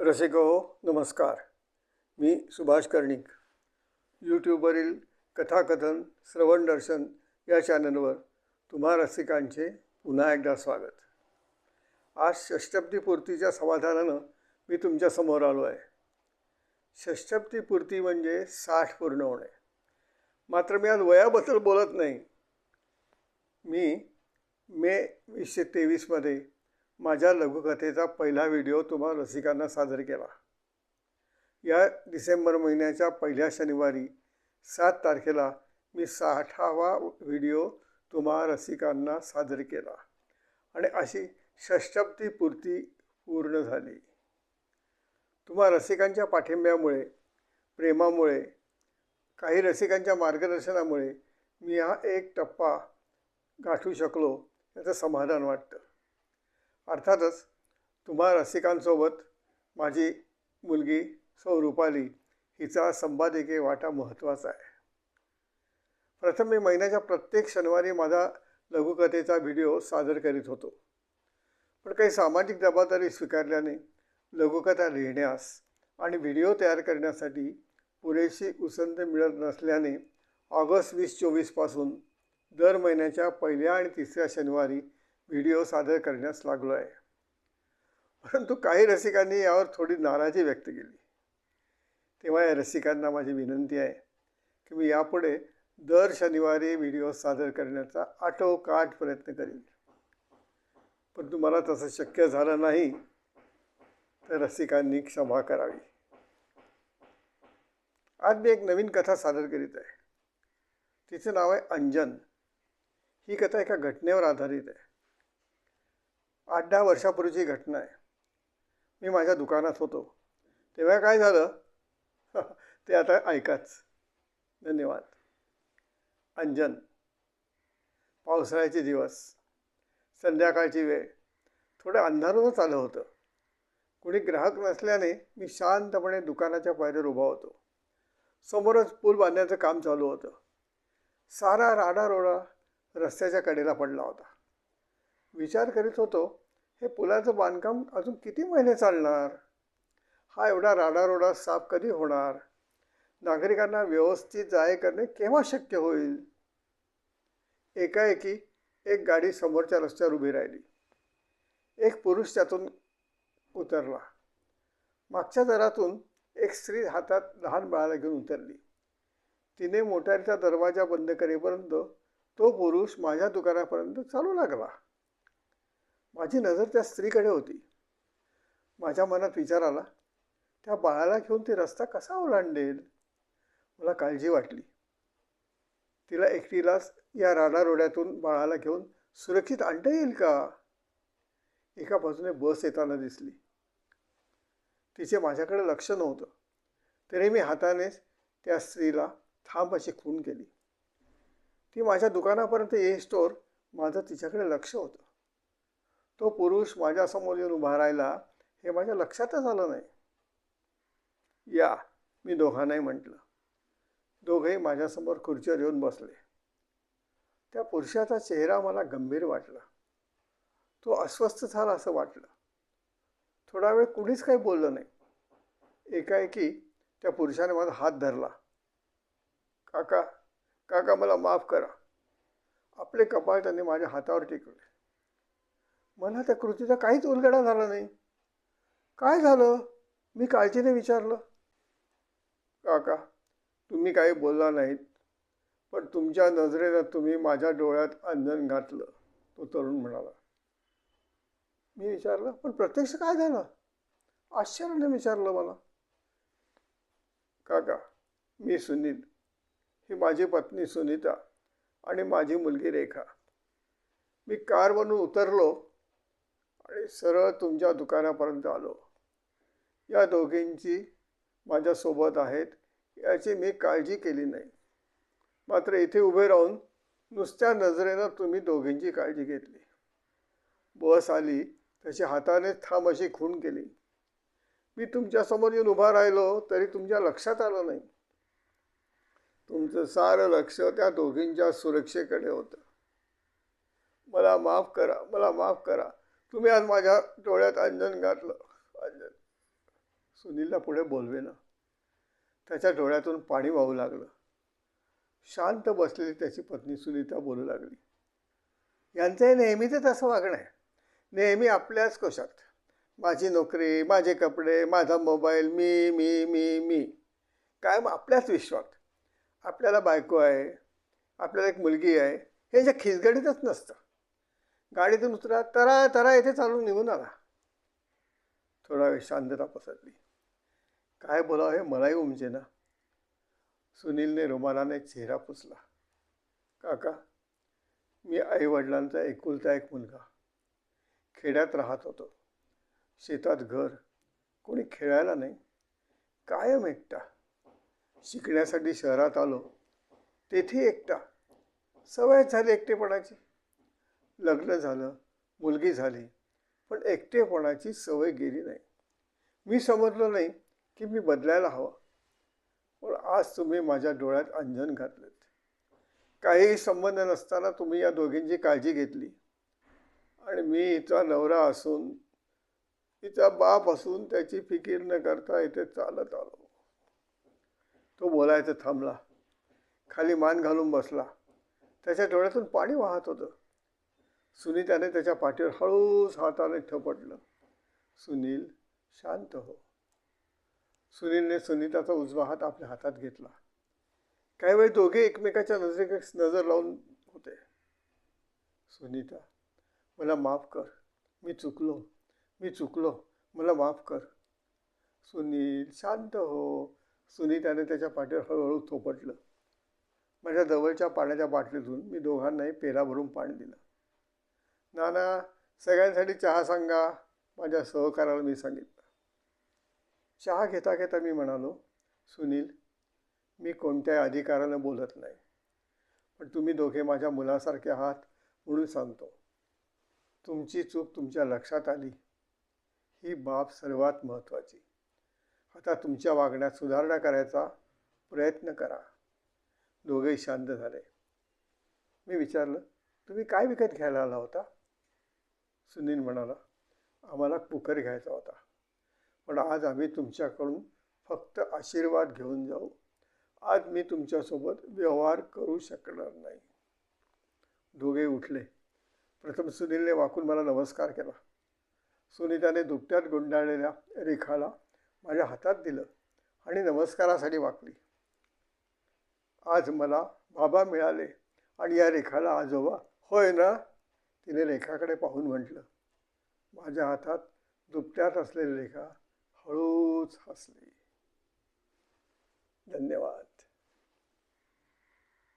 रसिको नमस्कार. मी सुभाष कर्णिक. यूट्यूबवरील कथाकथन श्रवण दर्शन या चॅनलवर तुम्हा रसिकांचे पुन्हा एकदा स्वागत. आज षष्टब्दीपूर्तीच्या समाधानानं मी तुमच्यासमोर आलो आहे. षष्टब्दीपूर्ती म्हणजे साठ पूर्ण होणे. मात्र मी आज वयाबद्दल बोलत नाही. मी मे वीसशे तेवीसमध्ये माझ्या लघुकथेचा पहिला व्हिडिओ तुम्हा रसिकांना सादर केला. या डिसेंबर महिन्याच्या पहिल्या शनिवारी सात तारखेला मी साठावा व्हिडिओ तुम्हा रसिकांना सादर केला आणि अशी षष्टब्दी पूर्ती पूर्ण झाली. तुम्हा रसिकांच्या पाठिंब्यामुळे प्रेमामुळे काही रसिकांच्या मार्गदर्शनामुळे मी हा एक टप्पा गाठू शकलो याचं समाधान वाटतं. अर्थातच तुम्हा रसिकांसोबत माझी मुलगी सौ रुपाली हिचा संपादकीय वाटा महत्त्वाचा आहे. प्रथम मी महिन्याच्या प्रत्येक शनिवारी माझा लघुकथेचा व्हिडिओ सादर करीत होतो. पण काही सामाजिक जबाबदारी स्वीकारल्याने लघुकथा लिहिण्यास आणि व्हिडिओ तयार करण्यासाठी पुरेशी उसंत मिळत नसल्याने ऑगस्ट वीस चोवीसपासून दर महिन्याच्या पहिल्या आणि तिसऱ्या शनिवारी व्हिडिओ सादर करण्यास लागलो आहे. परंतु काही रसिकांनी यावर थोडी नाराजी व्यक्त केली. तेव्हा या रसिकांना माझी विनंती आहे की मी यापुढे दर शनिवारी व्हिडिओ सादर करण्याचा आटोकाट प्रयत्न करीन. परंतु मला तसं शक्य झालं नाही तर रसिकांनी क्षमा करावी. आज मी एक नवीन कथा सादर करीत आहे. तिचं नाव आहे अंजन. ही कथा एका घटनेवर आधारित आहे. आठ दहा वर्षापूर्वीची घटना आहे. मी माझ्या दुकानात होतो. तेव्हा काय झालं? ते आता ऐकाच. धन्यवाद. अंजन. पावसाळ्याचे दिवस. संध्याकाळची वेळ. थोडं अंधारूनच आलं होतं. कोणी ग्राहक नसल्याने मी शांतपणे दुकानाच्या पायऱ्यावर उभा होतो. समोरच पूल बांधण्याचं काम चालू होतं. सारा राडारोडा रस्त्याच्या कडेला पडला होता. विचार करीत होतो हे पुलाचं बांधकाम अजून किती महिने चालणार? हा एवढा राडारोडा साफ कधी होणार? नागरिकांना व्यवस्थित जाय करणे केव्हा शक्य होईल? एकाएकी एक गाडी समोरच्या रस्त्यावर उभी राहिली. एक पुरुष त्यातून उतरला. मागच्या दरातून एक स्त्री हातात लहान बाळाला घेऊन उतरली. तिने मोटारीचा दरवाजा बंद करेपर्यंत तो पुरुष माझ्या दुकानापर्यंत चालू लागला. माझी नजर त्या स्त्रीकडे होती. माझ्या मनात विचार आला त्या बाळाला घेऊन ती रस्ता कसा ओलांडेल? मला काळजी वाटली. तिला एकटीलाच या राडारोड्यातून बाळाला घेऊन सुरक्षित आणता येईल का? एका बाजूने बस येताना दिसली. तिचे माझ्याकडे लक्ष नव्हतं. तरी मी हातानेच त्या स्त्रीला थांब अशी खून केली. ती माझ्या दुकानापर्यंत येईस्तोवर माझं तिच्याकडे लक्ष होतं. तो पुरुष माझ्यासमोर येऊन उभा राहिला हे माझ्या लक्षातच आलं नाही. या मी दोघांनाही म्हटलं. दोघंही माझ्यासमोर खुर्चीवर येऊन बसले. त्या पुरुषाचा चेहरा मला गंभीर वाटला. तो अस्वस्थ झाला असं वाटलं. थोडा वेळ कुणीच काही बोललं नाही. एकाएकी त्या पुरुषाने माझा हात धरला. काका काका मला माफ करा. आपले कपाळ त्यांनी माझ्या हातावर टेकवले. मला त्या कृतीचा काहीच उलगडा झाला नाही. काय झालं? मी काळजीने विचारलं. काका तुम्ही काही बोलला नाहीत पण तुमच्या नजरेनं तुम्ही माझ्या डोळ्यात अंजन घातलं तो तरुण म्हणाला. मी विचारलं पण प्रत्यक्ष काय झालं? आश्चर्याने विचारलं मला. काका मी सुनील. ही माझी पत्नी सुनीता आणि माझी मुलगी रेखा. मी कारवरून उतरलो आणि सरळ तुमच्या दुकानापर्यंत आलो. या दोघींची माझ्यासोबत आहेत याची मी काळजी केली नाही. मात्र इथे उभे राहून नुसत्या नजरेनं तुम्ही दोघींची काळजी घेतली. बस आली तशी हाताने थांब अशी खून केली. मी तुमच्यासमोर येऊन उभा राहिलो तरी तुमच्या लक्षात आलं नाही. तुमचं सारं लक्ष त्या दोघींच्या सुरक्षेकडे होतं. मला माफ करा मला माफ करा. तुम्ही आज माझ्या डोळ्यात अंजन घातलं. अंजन. सुनीलला पुढे बोलवेना. त्याच्या डोळ्यातून पाणी वाहू लागलं. शांत बसलेली त्याची पत्नी सुनीता बोलू लागली. यांचं नेहमीचं असं वागणं आहे. नेहमी आपल्याच कोशात. माझी नोकरी माझे कपडे माझा मोबाईल मी मी मी मी. कायम आपल्याच विश्वात. आपल्याला बायको आहे. आपल्याला एक मुलगी आहे. हे जे खिसगडीतच नसतं. गाडीतून उतरा तरा तरा येथे चालून निघून आला. थोडा वेळ शांतता पसरली. काय बोलावं हे मलाही उमजे ना. सुनीलने रुमालाने चेहरा पुसला. काका मी आईवडिलांचा एकुलता एक मुलगा. खेड्यात राहत होतो. शेतात घर. कोणी खेळायला नाही. कायम एकटा. शिकण्यासाठी शहरात आलो. तेथे एकटा. सवय झाली एकटेपणाची. लग्न झालं मुलगी झाली पण एकटेपणाची सवय गेली नाही. मी समजलो नाही की मी बदलायला हवा. पण आज तुम्ही माझ्या डोळ्यात अंजन घातलं काहीही संबंध नसताना तुम्ही या दोघींची काळजी घेतली. आणि मी हिचा नवरा असून तिचा बाप असून त्याची फिकीर न करता इथे चालत आलो. तो बोलायचं थांबला. खाली मान घालून बसला. त्याच्या डोळ्यातून पाणी वाहत होतं. सुनीताने त्याच्या पाठीवर हळूच हाताने थपटलं सुनील शांत हो. सुनीलने सुनीताचा उजवा हात आपल्या हातात घेतला. काही वेळ दोघे एकमेकाच्या नजरे नजर लावून होते. सुनीता मला माफ कर. मी चुकलो. मी चुकलो. मला माफ कर. सुनील शांत हो. सुनीताने त्याच्या पाठीवर हळूहळू थोपटलं. माझ्या जवळच्या पाण्याच्या बाटलीतून मी दोघांनाही पेला भरून पाणी दिलं. नाना सगळ्यांसाठी चहा सांगा. माझ्या सहकाराला मी सांगितलं. चहा घेता घेता मी म्हणालो सुनील मी कोणत्याही अधिकारानं बोलत नाही. पण तुम्ही दोघे माझ्या मुलासारखे आहात म्हणून सांगतो. तुमची चूक तुमच्या लक्षात आली. ही बाब सर्वात महत्त्वाची. आता तुमच्या वागण्यात सुधारणा करायचा प्रयत्न करा. दोघेही शांत झाले. मी विचारलं तुम्ही काय विकत घ्यायला आला होता? सुनील म्हणाला आम्हाला कुकर घ्यायचा होता. पण आज आम्ही तुमच्याकडून फक्त आशीर्वाद घेऊन जाऊ. आज मी तुमच्यासोबत व्यवहार करू शकणार नाही. दोघे उठले. प्रथम सुनीलने वाकून मला नमस्कार केला. सुनीताने दुपट्यात गुंडाळलेल्या रेखाला माझ्या हातात दिलं आणि नमस्कारासाठी वाकली. आज मला बाबा मिळाले आणि या रेखाला आजोबा. होय ना? तिने रेखाकडे पाहून म्हटलं माझ्या हातात दुपट्यात असलेली रेखा हळूच हसली. धन्यवाद.